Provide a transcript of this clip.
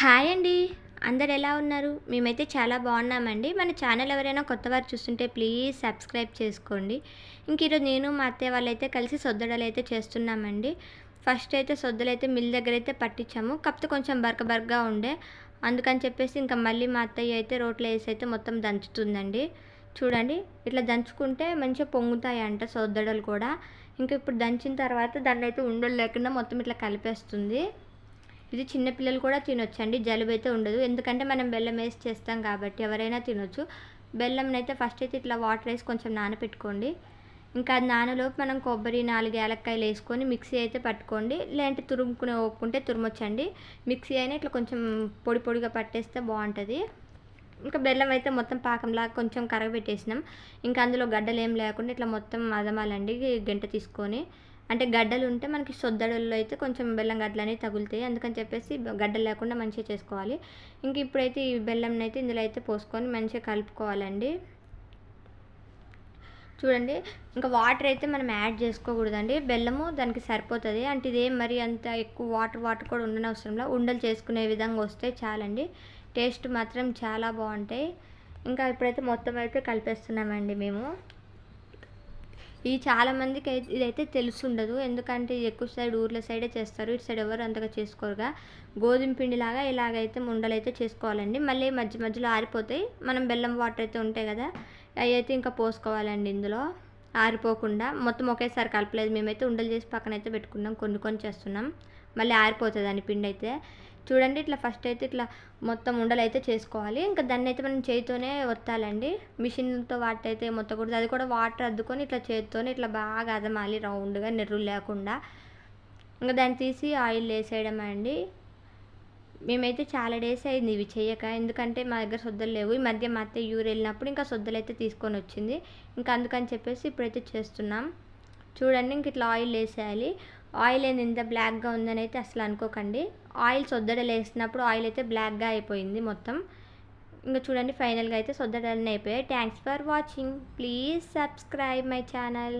Hi అండి. అందరు ఎలా ఉన్నారు? మేమైతే చాలా బాగున్నామండి. మన ఛానల్ ఎవరైనా కొత్త వారు చూస్తుంటే ప్లీజ్ సబ్స్క్రైబ్ చేసుకోండి. ఇంక ఈరోజు నేను మా అత్తయ్య వాళ్ళు అయితే కలిసి సొద్దడలు అయితే చేస్తున్నామండి. ఫస్ట్ అయితే సొద్దలు అయితే మిల్ దగ్గర అయితే పట్టించాము. కాకపోతే కొంచెం బరక బరకగా ఉండే. అందుకని చెప్పేసి ఇంకా మళ్ళీ మా అత్తయ్య అయితే రోట్లో వేసి అయితే మొత్తం దంచుతుందండి. చూడండి ఇట్లా దంచుకుంటే మంచిగా పొంగుతాయి అంట సొద్దడలు కూడా. ఇంకా ఇప్పుడు దంచిన తర్వాత దాన్ని అయితే ఉండలు లేకుండా మొత్తం ఇట్లా కలిపేస్తుంది. ఇది చిన్నపిల్లలు కూడా తినొచ్చండి. జలుబు అయితే ఉండదు. ఎందుకంటే మనం బెల్లం వేసి చేస్తాం కాబట్టి ఎవరైనా తినొచ్చు. బెల్లం అయితే ఫస్ట్ అయితే ఇట్లా వాటర్ వేసి కొంచెం నానపెట్టుకోండి. ఇంకా అది నానలోపు మనం కొబ్బరి నాలుగు ఏలక్కాయలు వేసుకొని మిక్సీ అయితే పట్టుకోండి. లేదంటే తురుముకునే ఒప్పుకుంటే తురుమొచ్చండి. మిక్సీ అయినా ఇట్లా కొంచెం పొడి పొడిగా పట్టేస్తే బాగుంటుంది. ఇంకా బెల్లం అయితే మొత్తం పాకంలాగా కొంచెం కరగబెట్టేసినాం. ఇంకా అందులో గడ్డలు ఏం లేకుండా ఇట్లా మొత్తం అదమాలండి. గంట తీసుకొని అంటే గడ్డలు ఉంటే మనకి సొద్దడల్లో అయితే కొంచెం బెల్లం గడ్డలు అనేవి తగులుతాయి. అందుకని చెప్పేసి గడ్డలు లేకుండా మంచిగా చేసుకోవాలి. ఇంక ఇప్పుడైతే ఈ బెల్లం అయితే ఇందులో అయితే పోసుకొని మంచిగా కలుపుకోవాలండి. చూడండి ఇంకా వాటర్ అయితే మనం యాడ్ చేసుకోకూడదండి. బెల్లము దానికి సరిపోతుంది. అంటే ఇదేం మరి అంత ఎక్కువ వాటర్ వాటర్ కూడా ఉండనవసరంలో ఉండలు చేసుకునే విధంగా వస్తే చాలండి. టేస్ట్ మాత్రం చాలా బాగుంటాయి. ఇంకా ఇప్పుడైతే మొత్తం అయితే కలిపేస్తున్నామండి మేము. ఇది చాలామందికి అయితే ఇదైతే తెలుసుండదు. ఎందుకంటే ఇది ఎక్కువ సైడ్ ఊర్ల సైడే చేస్తారు. ఇటు సైడ్ ఎవరు అంతగా చేసుకోరుగా. గోధుమ పిండిలాగా ఇలాగైతే ఉండలు అయితే చేసుకోవాలండి. మళ్ళీ మధ్య మధ్యలో ఆరిపోతాయి. మనం బెల్లం వాటర్ అయితే ఉంటాయి కదా అవి అయితే ఇంకా పోసుకోవాలండి ఇందులో. ఆరిపోకుండా మొత్తం ఒకేసారి కలపలేదు. మేమైతే ఉండలు చేసి పక్కన అయితే పెట్టుకున్నాం. కొన్ని కొన్ని చేస్తున్నాం. మళ్ళీ ఆరిపోతుంది అని పిండి అయితే చూడండి ఇట్లా ఫస్ట్ అయితే ఇట్లా మొత్తం ఉండలు అయితే చేసుకోవాలి. ఇంకా దాన్ని అయితే మనం చేతితోనే ఒత్తాలండి. మిషన్తో వాటి అయితే మొత్తకూడదు. అది కూడా వాటర్ అద్దుకొని ఇట్లా చేతితోనే ఇట్లా బాగా అదమాలి రౌండ్గా నెర్రులు లేకుండా. ఇంకా దాన్ని తీసి ఆయిల్ వేసేయడం అండి మేమైతే చాలా డేస్ అయింది ఇవి చేయక. ఎందుకంటే మా దగ్గర సొద్దలు లేవు. ఈ మధ్య మా అత్తయ్య ఊరు వెళ్ళినప్పుడు ఇంకా సొద్దలు అయితే తీసుకొని వచ్చింది. ఇంకా అందుకని చెప్పేసి ఇప్పుడైతే చేస్తున్నాం. చూడండి ఇంక ఇట్లా ఆయిల్ వేసేయాలి. ఆయిల్ ఏంది ఇంత బ్లాక్గా ఉందని అయితే అసలు అనుకోకండి. ఆయిల్ సొద్దడలు వేసినప్పుడు ఆయిల్ అయితే బ్లాక్గా అయిపోయింది మొత్తం. ఇంకా చూడండి ఫైనల్గా అయితే సొద్దడలన్నీ అయిపోయాయి. Thanks for watching. Please subscribe my channel.